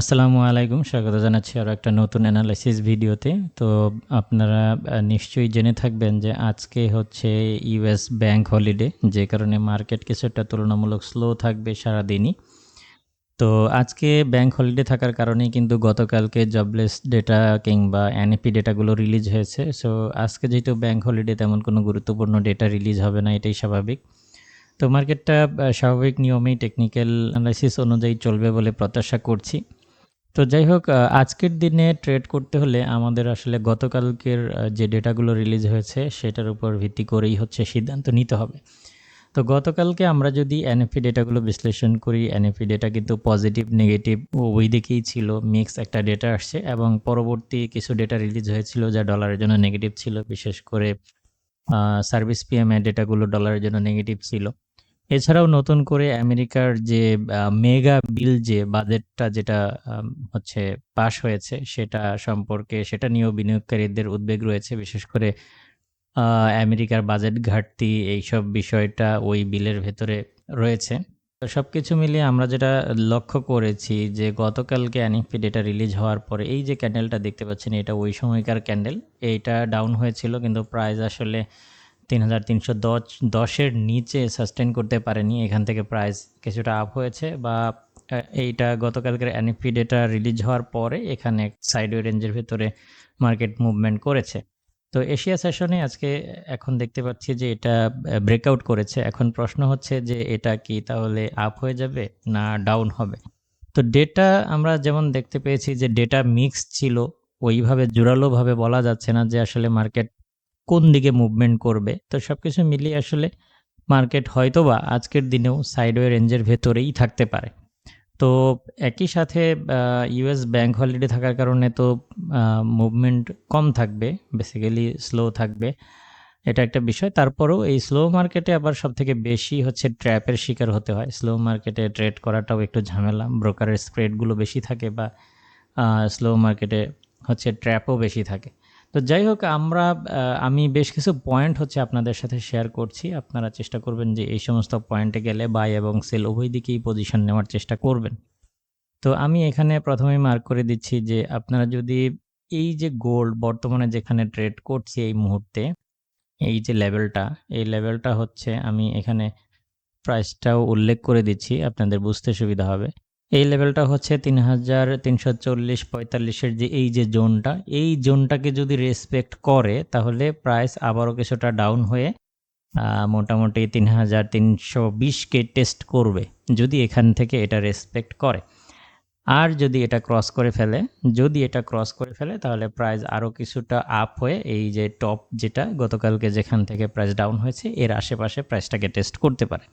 আসসালামু আলাইকুম, স্বাগত জানাচ্ছি আরও একটা নতুন অ্যানালাইসিস ভিডিওতে। তো আপনারা নিশ্চয়ই জেনে থাকবেন যে আজকে হচ্ছে ইউএস ব্যাংক হলিডে যে কারণে মার্কেট কিছুটা তুলনামূলক স্লো থাকবে সারাদিনই। তো আজকে ব্যাংক হলিডে থাকার কারণেই কিন্তু গতকালকে জবলেস ডেটা কিংবা এনএপি ডেটাগুলো রিলিজ হয়েছে। সো আজকে যেহেতু ব্যাংক হলিডে তেমন কোনো গুরুত্বপূর্ণ ডেটা রিলিজ হবে না, এটাই স্বাভাবিক। তো মার্কেটটা স্বাভাবিক নিয়মেই টেকনিক্যাল অ্যানালাইসিস অনুযায়ী চলবে বলে প্রত্যাশা করছি। তো যাই হোক আজকের দিনে ট্রেড করতে হলে আমাদের আসলে গতকালকের যে ডেটাগুলো রিলিজ হয়েছে সেটার উপর ভিত্তি করেই হচ্ছে সিদ্ধান্ত নিতে হবে। তো গতকালকে আমরা যদি এনএফি ডেটাগুলো বিশ্লেষণ করি এনএফি ডেটা কিন্তু পজিটিভ নেগেটিভ ওই দিকেই ছিল। মিক্স একটা ডেটা আসছে এবং পরবর্তী কিছু ডেটা রিলিজ হয়েছিল যা ডলারের জন্য নেগেটিভ ছিল। বিশেষ করে সার্ভিস পিএমএ ডেটাগুলো ডলারের জন্য নেগেটিভ ছিল। এছাড়াও নতুন করে আমেরিকার যে মেগা বিল যে বাজেটটা যেটা হচ্ছে পাশ হয়েছে, সেটা সম্পর্কে, সেটা নিয়েও বিনিয়োগকারীদের উদ্বেগ রয়েছে, বিশেষ করে আমেরিকার বাজেট ঘাটতি, এইসব বিষয়টা ওই বিলের ভেতরে রয়েছে। তো সব কিছু মিলিয়ে আমরা যেটা লক্ষ্য করেছি যে, গতকালকে এনএফপি ডেটা রিলিজ হওয়ার পরে, এই যে ক্যান্ডেলটা দেখতে পাচ্ছেন, এটা ওই সময়কার ক্যান্ডেল এইটা ডাউন হয়েছিল, কিন্তু প্রাইস আসলে তিন হাজার তিনশো দশ, দশের নিচে সাস্টেন করতে পারেনি। এখান থেকে প্রাইস কিছুটা আপ হয়েছে বা এইটা গতকালকের এনএফপি ডেটা রিলিজ হওয়ার পরে এখানে সাইডওয়ে রেঞ্জের ভেতরে মার্কেট মুভমেন্ট করেছে। তো এশিয়া সেশনে আজকে এখন দেখতে পাচ্ছি যে এটা ব্রেকআউট করেছে। এখন প্রশ্ন হচ্ছে যে এটা কি তাহলে আপ হয়ে যাবে না ডাউন হবে? তো ডেটা আমরা যেমন দেখতে পেয়েছি যে ডেটা মিক্স ছিল, ওইভাবে জোরালোভাবে বলা যাচ্ছে না যে আসলে মার্কেট কোন দিকে মুভমেন্ট করবে? তো সব কিছু মিলিয়ে আসলে মার্কেট হয়তোবা আজকের দিনেও সাইডওয়ে রেঞ্জের ভেতরেই থাকতে পারে। তো একই সাথে ইউএস ব্যাংক হলিডে থাকার কারণে তো মুভমেন্ট কম থাকবে বেসিক্যালি স্লো থাকবে। এটা একটা বিষয়। তারপরেও এই স্লো মার্কেটে আবার সব থেকে বেশি হচ্ছে ট্র্যাপের শিকার হতে হয়। স্লো মার্কেটে ট্রেড করাটাও একটু ঝামেলা। ব্রোকারের স্প্রেডগুলো বেশি থাকে বা স্লো মার্কেটে হচ্ছে ট্র্যাপও বেশি থাকে। তো যাই হোক, আমরা আমি বেশ কিছু পয়েন্ট হচ্ছে আপনাদের সাথে শেয়ার করছি। আপনারা চেষ্টা করবেন যে এই সমস্ত পয়েন্টে গেলে বাই এবং সেল উভয় দিকেই পজিশন নেওয়ার চেষ্টা করবেন। তো আমি এখানে প্রথমেই মার্ক করে দিচ্ছি যে আপনারা যদি এই যে গোল্ড বর্তমানে যেখানে ট্রেড করছি এই মুহূর্তে, এই যে লেভেলটা এই লেভেলটা হচ্ছে আমি এখানে প্রাইসটাও উল্লেখ করে দিচ্ছি, আপনাদের বুঝতে সুবিধা হবে। এই লেভেলটা হচ্ছে তিন হাজার তিনশো চল্লিশ পঁয়তাল্লিশের যে এই যে জোনটা, এই জোনটাকে যদি রেসপেক্ট করে, তাহলে প্রাইস আবারও কিছুটা ডাউন হয়ে মোটামুটি তিন হাজার তিনশো বিশকে টেস্ট করবে, যদি এখান থেকে এটা রেসপেক্ট করে। আর যদি এটা ক্রস করে ফেলে, যদি এটা ক্রস করে ফেলে, তাহলে প্রাইস আরও কিছুটা আপ হয়ে, এই যে টপ যেটা গতকালকে যেখান থেকে প্রাইস ডাউন হয়েছে, এর আশেপাশে প্রাইসটাকে টেস্ট করতে পারে।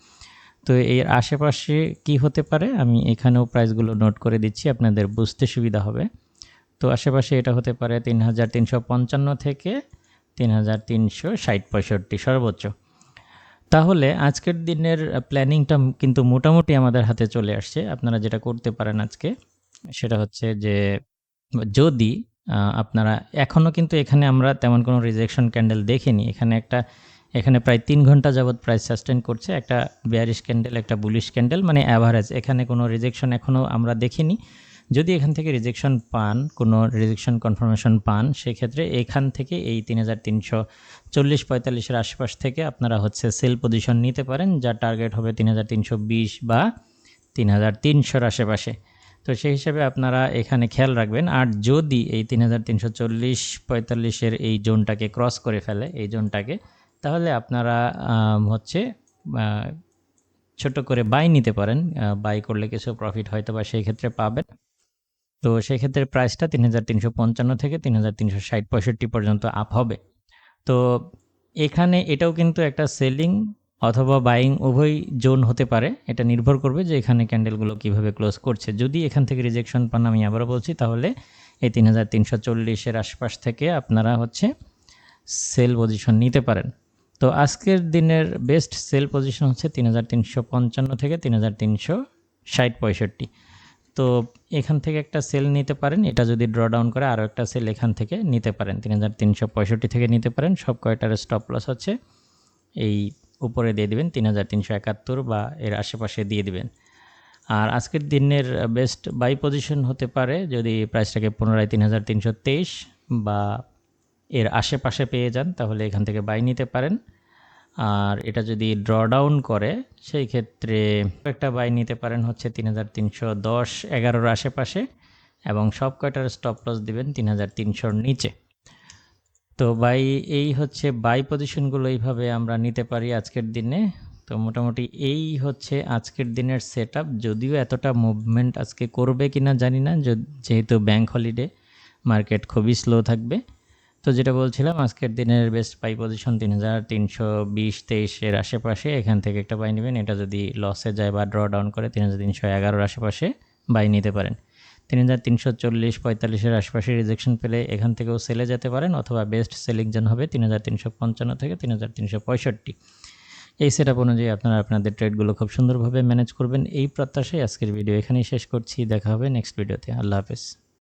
তো এর আশেপাশে কি হতে পারে? আমি এখানেও প্রাইসগুলো নোট করে দিচ্ছি, আপনাদের বুঝতে সুবিধা হবে। তো আশেপাশে এটা হতে পারে তিন হাজার তিনশো পঞ্চান্ন থেকে তিন হাজার তিনশো ষাট পঁয়ষট্টি সর্বোচ্চ। তাহলে আজকের দিনের প্ল্যানিংটা কিন্তু মোটামুটি আমাদের হাতে চলে আসছে। আপনারা যেটা করতে পারেন আজকে, সেটা হচ্ছে যে যদি আপনারা এখনও কিন্তু এখানে আমরা তেমন কোনো রিজেকশন ক্যান্ডেল দেখিনি। এখানে একটা এখানে প্রায় তিন ঘণ্টা যাবত প্রাইস সাস্টেন করছে একটা বিয়ারিশ ক্যান্ডেল একটা বুলিশ ক্যান্ডেল মানে অ্যাভারেজ এখানে কোনো রিজেকশন এখনও আমরা দেখিনি। যদি এখান থেকে রিজেকশন পান, কোনো রিজেকশন কনফার্মেশন পান, সেক্ষেত্রে এখান থেকে এই তিন হাজার তিনশো চল্লিশ পঁয়তাল্লিশের আশপাশ থেকে আপনারা হচ্ছে সেল পজিশন নিতে পারেন, যার টার্গেট হবে তিন হাজার তিনশো বিশ বা তিন হাজার তিনশোর আশেপাশে। তো সেই হিসাবে আপনারা এখানে খেয়াল রাখবেন। আর যদি এই তিন হাজার তিনশো চল্লিশ পঁয়তাল্লিশের এই জোনটাকে ক্রস করে ফেলে, এই জোনটাকে তাহলে আপনারা হচ্ছে ছোট করে বাই নিতে পারেন। বাই করলে কিছু প্রফিট হয়তো বা সেই ক্ষেত্রে পাবেন। তো সেই ক্ষেত্রে প্রাইসটা তিন হাজার তিনশো পঞ্চান্ন থেকে তিন হাজার তিনশো ষাট পঁয়ষট্টি পর্যন্ত আপ হবে। তো এখানে এটাও কিন্তু একটা সেলিং অথবা বাইং উভয় জোন হতে পারে। এটা নির্ভর করবে যে এখানে ক্যান্ডেলগুলো কীভাবে ক্লোজ করছে। যদি এখান থেকে রিজেকশন পান, আমি আবারও বলছি, তাহলে এই তিন হাজার তিনশো চল্লিশের আশপাশ থেকে আপনারা হচ্ছে সেল পজিশন নিতে পারেন। তো আজকের দিনের বেস্ট সেল পজিশন হচ্ছে তিন হাজার তিনশো পঞ্চান্ন থেকে তিন হাজার তিনশো ষাট পঁয়ষট্টি। তো এখান থেকে একটা সেল নিতে পারেন, এটা যদি ড্র ডাউন করে আরও একটা সেল এখান থেকে নিতে পারেন, তিন হাজার তিনশো পঁয়ষট্টি থেকে নিতে পারেন, সব কয়টার স্টপ লস হচ্ছে এই উপরে দিয়ে দিবেন, তিন হাজার তিনশো একাত্তর বা এর আশেপাশে দিয়ে দিবেন। আর আজকের দিনের বেস্ট বাই পজিশন হতে পারে যদি প্রাইসটাকে পুনরায় তিন হাজার তিনশো তেইশ বা এর আশেপাশে পেয়ে যান, তাহলে এখান থেকে বাই নিতে পারেন। আর এটা যদি ড্র ডাউন করে, সেই ক্ষেত্রে একটা বাই নিতে পারেন হচ্ছে তিন হাজার তিনশো দশ, এগারোর আশেপাশে, এবং সব কয়টার স্টপ লস দেবেন তিন হাজার তিনশোর নিচে। তো বাই এই হচ্ছে বাই পজিশনগুলো এইভাবে আমরা নিতে পারি আজকের দিনে। তো মোটামুটি এই হচ্ছে আজকের দিনের সেট যদিও এতটা মুভমেন্ট আজকে করবে কিনা জানি না যেহেতু ব্যাংক হলিডে মার্কেট খুবই স্লো থাকবে। তো যেটা বলছিলাম, আজকের দিনের বেস্ট বাই পজিশন তিন হাজার তিনশো বিশ তেইশের আশেপাশে, এখান থেকে একটা বাই নেবেন। এটা যদি লসে যায় বা ড্র ডাউন করে, তিন হাজার তিনশো এগারোর আশেপাশে বাই নিতে পারেন। তিন হাজার তিনশো চল্লিশ পঁয়তাল্লিশের আশেপাশে রিজেকশন পেলে এখান থেকেও সেলে যেতে পারেন, অথবা বেস্ট সেলিং জন হবে তিন হাজার তিনশো পঞ্চান্ন থেকে তিন হাজার তিনশো পঁয়ষট্টি। এই সেট আপ অনুযায়ী আপনারা আপনাদের ট্রেডগুলো খুব সুন্দরভাবে ম্যানেজ করবেন। এই প্রত্যাশায় আজকের ভিডিও এখানেই শেষ করছি। দেখা হবে নেক্সট ভিডিওতে আল্লাহ হাফেজ।